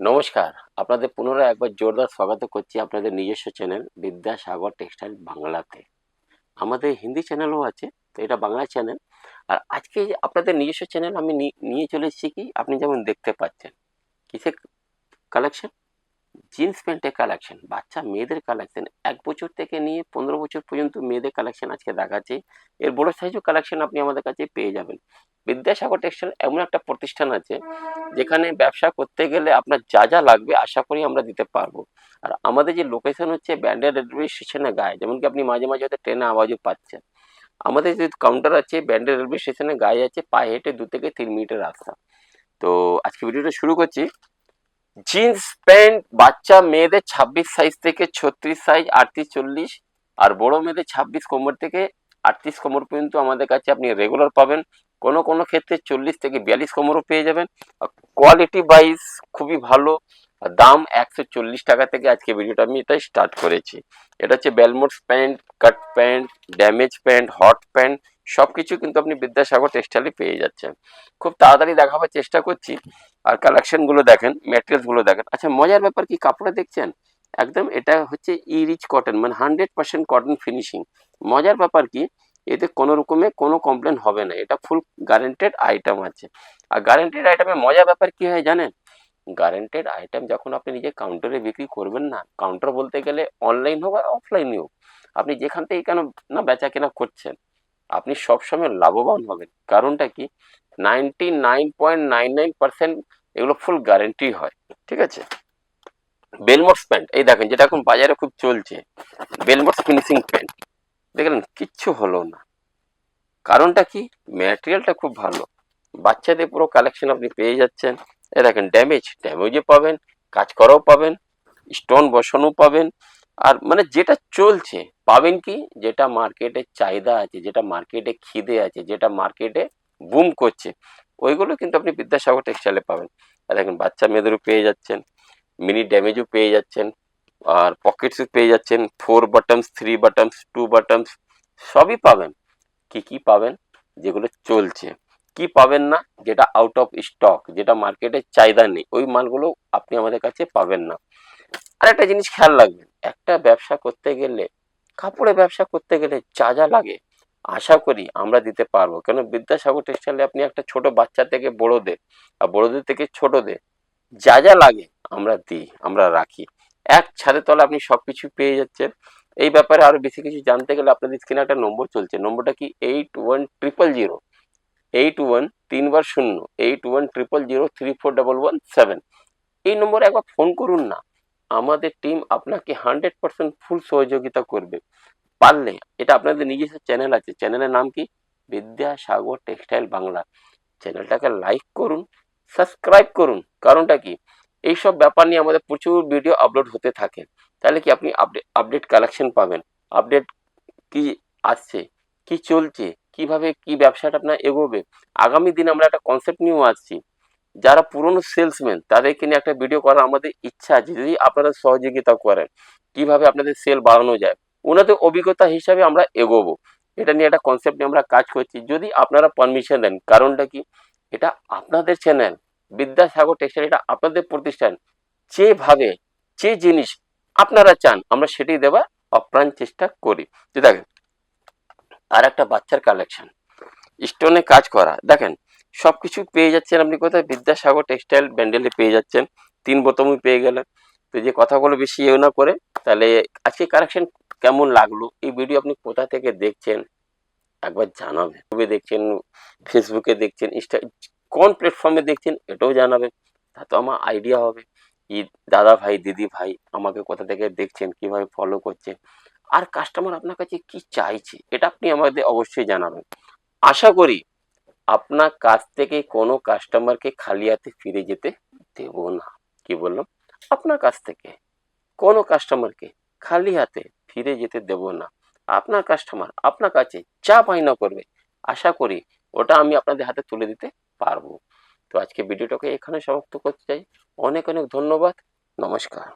নমস্কার। আপনাদের পুনরায় একবার জোরদার স্বাগত করছি আপনাদের নিজস্ব চ্যানেল বিদ্যাসাগর টেক্সটাইল বাংলাতে। আমাদের হিন্দি চ্যানেলও আছে, তো এটা বাংলা চ্যানেল। আর আজকে আপনাদের নিজস্ব চ্যানেল আমি নিয়ে চলে এসেছি কি? আপনি যেমন দেখতে পাচ্ছেন। কিসে কালেকশন জিন্স প্যান্টের কালেকশন বাচ্চা মেয়েদের কালেকশন এক বছর থেকে নিয়ে পনেরো বছর পর্যন্ত মেয়েদের কালেকশন আজকে দেখাচ্ছে। এর বড় সাইজও কালেকশন আপনি আমাদের কাছে পেয়ে যাবেন। বিদ্যাসাগর টেক্সটাইল এমন একটা প্রতিষ্ঠান আছে, যেখানে ব্যবসা করতে গেলে আপনার যা যা লাগবে আশা করি আমরা দিতে পারব। আর আমাদের যে লোকেশন হচ্ছে ব্যান্ডের রেলওয়ে স্টেশনের গায়ে যেমন কি আপনি মাঝে মাঝে হয়তো ট্রেনে আওয়াজও পাচ্ছেন। আমাদের যে কাউন্টার আছে ব্যান্ডের রেলওয়ে স্টেশনের গায়ে আছে, পায়ে হেঁটে দু থেকে তিন মিনিটের রাস্তা। তো আজকে ভিডিওটা শুরু করছি। জিন্স প্যান্ট, বাচ্চা, মেয়েদের ছাব্বিশ সাইজ থেকে ছত্রিশ সাইজ আটত্রিশ, চল্লিশ, আর বড় মেয়েদের ছাব্বিশ কোমর থেকে আটত্রিশ কোমর পর্যন্ত আমাদের কাছে আপনি রেগুলার পাবেন। কোনো কোনো ক্ষেত্রে চল্লিশ থেকে বিয়াল্লিশ কোমরও পেয়ে যাবেন। কোয়ালিটি ওয়াইজ খুবই ভালো। দাম একশো চল্লিশ টাকা থেকে আজকে ভিডিওটা আমি এটা স্টার্ট করেছি। এটা হচ্ছে bellbottoms pant cut pant damage pant hot pant সব কিছু কিন্তু আপনি বিদ্যাসাগর টেক্সটাইলে পেয়ে যাচ্ছেন। খুব তাড়াতাড়ি দেখাবার চেষ্টা করছি। আর কালেকশনগুলো দেখেন ম্যাটেরিয়ালসগুলো দেখেন। আচ্ছা মজার ব্যাপার কি, কাপড়ে দেখছেন? একদম এটা হচ্ছে ই রিচ কটন মানে হান্ড্রেড পার্সেন্ট কটন ফিনিশিং মজার ব্যাপার কি, এতে কোনো রকমে কোনো কমপ্লেন হবে না। এটা ফুল গ্যারেন্টেড আইটেম আছে। আর গ্যারেন্টেড আইটেমের মজার ব্যাপার কি হয় জানেন? গ্যারেন্টেড আইটেম যখন আপনি নিজে কাউন্টারে বিক্রি করবেন না কাউন্টার বলতে গেলে অনলাইন হোক আর অফলাইন হোক, আপনি যেখান থেকে কেন না বেচা কেনা করছেন, আপনি সবসময় লাভবান হবেন। কারণটা কি? Ninety nine point nine nine percent এগুলো ফুল গ্যারেন্টি হয়, ঠিক আছে? বেলমোটস প্যান্ট এই দেখেন যেটা এখন বাজারে খুব চলছে বেলমোটস ফিনিশিং প্যান্ট দেখলেন কিচ্ছু হলো না। কারণটা কি? ম্যাটেরিয়ালটা খুব ভালো। বাচ্চাদের পুরো কালেকশন আপনি পেয়ে যাচ্ছেন। এ দেখেন ড্যামেজ ড্যামেজও পাবেন, কাজ করাও পাবেন স্টোন বসানো পাবেন। আর মানে যেটা চলছে, পাবেন কি? যেটা মার্কেটে চাহিদা আছে, যেটা মার্কেটে খিদে আছে, যেটা মার্কেটে বুম করছে। ওইগুলো কিন্তু আপনি বিদ্যাসাগর টেক্সটাইলে পাবেন। আর দেখেন, বাচ্চা মেয়েদেরও পেয়ে যাচ্ছেন মিনি ড্যামেজও পেয়ে যাচ্ছেন, আর পকেটসও পেয়ে যাচ্ছেন four bottoms three bottoms two bottoms সবই পাবেন। কি কি পাবেন? যেগুলো চলছে। কি পাবেন না? যেটা আউট অফ স্টক যেটা মার্কেটে চাহিদা নেই, ওই মালগুলো আপনি আমাদের কাছে পাবেন না। আর একটা জিনিস খেয়াল রাখবেন, একটা ব্যবসা করতে গেলে কাপড়ে ব্যবসা করতে গেলে যা যা লাগে আশা করি আমরা দিতে পারব। কেন? বিদ্যাসাগর টেক্সটাইলে আপনি একটা ছোট বাচ্চা থেকে বড়দের, আর বড়দের থেকে ছোটদের যা যা লাগে আমরা দিই, আমরা রাখি। এক ছাদের তলে আপনি সব কিছু পেয়ে যাচ্ছেন। এই ব্যাপারে আরও বেশি কিছু জানতে গেলে আপনাদের স্ক্রিনে একটা নম্বর চলছে। নম্বরটা কি? Eight one triple zero eight one তিনবার শূন্য eight one triple zero three four double one seven এই নম্বরে একবার ফোন করুন না। আমাদের টিম আপনাকে হান্ড্রেড পার্সেন্ট ফুল সহযোগিতা করবে। পারলে, এটা আপনাদের নিজস্ব চ্যানেল আছে। চ্যানেলের নাম কি? বিদ্যাসাগর টেক্সটাইল বাংলা। চ্যানেলটাকে লাইক করুন সাবস্ক্রাইব করুন। কারণটা কি? এইসব ব্যাপার নিয়ে আমাদের প্রচুর ভিডিও আপলোড হতে থাকে। তাহলে কি আপনি আপডেট আপডেট কালেকশন পাবেন? আপডেট কি আসছে? কি চলছে? কীভাবে কি ব্যবসাটা আপনার এগোবে? আগামী দিনে আমরা একটা কনসেপ্ট নিয়েও আসছি। যারা পুরনো সেলসম্যান তাদেরকে নিয়ে একটা ভিডিও করার আমাদের ইচ্ছা আছে। যদি আপনারা সহযোগিতা করেন, কীভাবে আপনাদের সেল বাড়ানো যায়? ওনাদের অভিজ্ঞতা হিসাবে আমরা এগোবো। এটা নিয়ে একটা কনসেপ্ট নিয়ে আমরা কাজ করছি। যদি আপনারা পারমিশন দেন কারণটা কি? এটা আপনাদের চ্যানেল বিদ্যাসাগর টেক্সটাইল এটা আপনাদের প্রতিষ্ঠান। যেভাবে যে জিনিস আপনারা চান, আমরা সেটি দেওয়ার অপ্রাণ চেষ্টা করি। দেখেন, আর একটা বাচ্চার কালেকশন স্টোনে কাজ করা। দেখেন সব কিছু পেয়ে যাচ্ছেন আপনি কোথায়? বিদ্যাসাগর টেক্সটাইল ব্যান্ডেলে পেয়ে যাচ্ছেন। তিন বোতমই পেয়ে গেলেন। তো যে কথাগুলো বেশি ইয়ে না করে, তাহলে আজকে কালেকশন কেমন লাগল? এই ভিডিও আপনি কোথা থেকে দেখছেন? একবার জানাবেন। ইউটিউবে দেখছেন ফেসবুকে দেখছেন ইনস্টা কোন প্ল্যাটফর্মে দেখছেন এটাও জানাবেন। তা তো আমার আইডিয়া হবে ই দাদা ভাই, দিদি ভাই আমাকে কোথা থেকে দেখছেন, কীভাবে ফলো করছেন আর কাস্টমার আপনার কাছে কি চাইছে, এটা আপনি আমাদের অবশ্যই জানাবেন। আশা করি আপনার কাছ থেকে কোনো কাস্টমারকে খালি হাতে ফিরে যেতে দেব না। কি বললাম? আপনার কাছ থেকে কোনো কাস্টমারকে খালি হাতে ফিরে যেতে দেব না। আপনার কাস্টমার আপনার কাছে যা বায়না করবে, আশা করি ওটা আমি আপনাদের হাতে তুলে দিতে পারব। তো আজকে ভিডিওটাকে এখানে সমাপ্ত করতে চাই। অনেক অনেক ধন্যবাদ। নমস্কার।